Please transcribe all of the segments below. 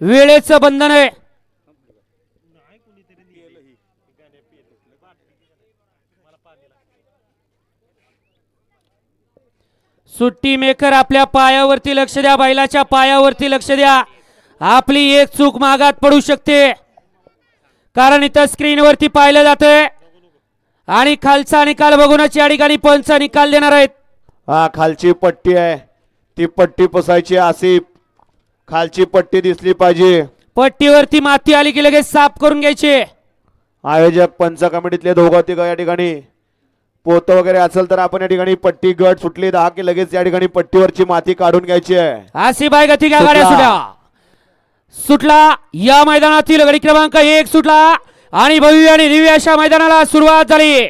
वेळेचं बंधन आहे. सुट्टी मेकर आपल्या पायावरती लक्ष द्या बैलाच्या पायावरती लक्ष द्या. आपली एक चूक मागात पडू शकते. कारण इथं स्क्रीनवरती पाहिलं जातंय. आणि खालचा निकाल बघूनच या ठिकाणी पंच निकाल देणार आहेत. हा खालची पट्टी आहे. ती पट्टी पुसायची आसिफ खालची पट्टी दिसली पाहिजे. पट्टीवरती माती आली की लगेच साफ करून घ्यायचे. आयोजक पंच कमिटीतले दोघं तिघं या ठिकाणी. पोत वगैरे असेल तर आपण या ठिकाणी पट्टी गट सुटली दहा की लगेच या ठिकाणी पट्टीवरची माती काढून घ्यायची आहे. आसिफाई गती घ्या गाड्या सुटला. सुटल्या सुटला या मैदानातील गडी क्रमांक एक सुटला आणि भव्य आणि दिव्य अशा मैदानाला सुरुवात झाली.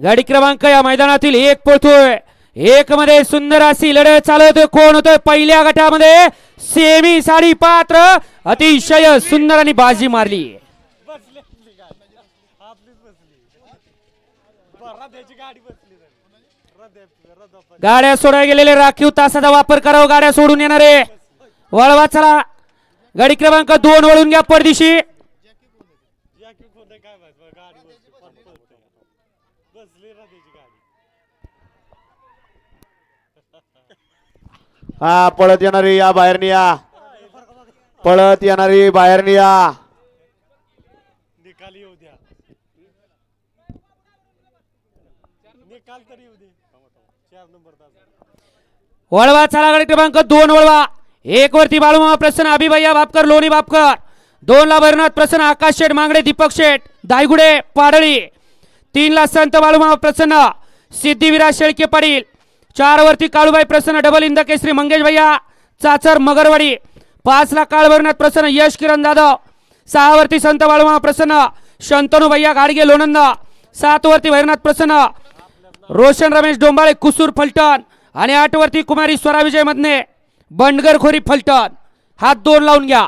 गाडी क्रमांक या मैदानातील एक पळतोय. एक मध्ये सुंदर अशी लढत चालवतोय. कोण होतोय? पहिल्या गटामध्ये सेमी साडी पात्र अतिशय सुंदर आणि बाजी मारली. गाड्या सोडायला गेलेले राखीव तासाचा वापर करावा गाड्या सोडून येणारे वळवा चला. गाडी क्रमांक दोन वळून घ्या परदिशी. हा पळत येणारी या बाहेर या. पळत येणारी बाहेर या. निकाल येऊ द्या. निकाल तरी येऊ दे. चार नंबर तास वळवा चला गाडी क्रमांक दोन वळवा. एक वरती बाळूमामा प्रसन्न अभिभैया बापकर लोणी बापकर. दोन ला भरनाथ प्रसन्न आकाश शेठ मांगडे दीपक शेठ दायगुडे पाडळी. तीन ला संत बाळूमामा प्रसन्न सिद्धिविराज शेळके पाटील. चार वरती काळूबाई प्रसन्न डबल इंद केसरी मंगेश भैया चाचर मगरवाडी. पाच ला काळ भरनाथ प्रसन्न यश किरण जाधव. सहा वरती संत बाळूमामा प्रसन्न शंतनू भैया गाडगे लोणंद. सात वरती भैरनाथ प्रसन्न रोशन रमेश डोंबाळे कुसूर फलटण. आणि आठ वरती कुमारी स्वरा विजय मधने बंडगर खोरी फलटण. हात दोन लावून घ्या.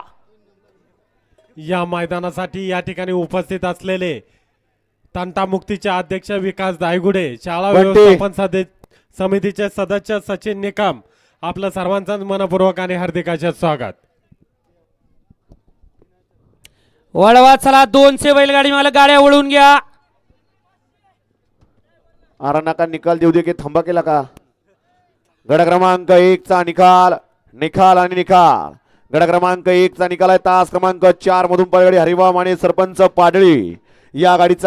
या मैदानासाठी या ठिकाणी उपस्थित असलेले तंटामुक्तीचे अध्यक्ष विकास दायगुडे शाळा. व्यवस्थापन सदे- समितीचे सदस्य सचिन निकम आपलं सर्वांचं मनपूर्वक आणि हार्दिक असे स्वागत. वळवा चला दोनशे बैलगाडी मला गाड्या वळून घ्या. अरे नका निकाल देऊ दे की थांबा केला का? गड क्रमांक एक चा निकाल निकाल आणि निकाल. गड क्रमांक एक चा निकाल आहे तास क्रमांक चार मधून पळगाडी हरिभाव आणि सरपंच पाडळी. या गाडीचा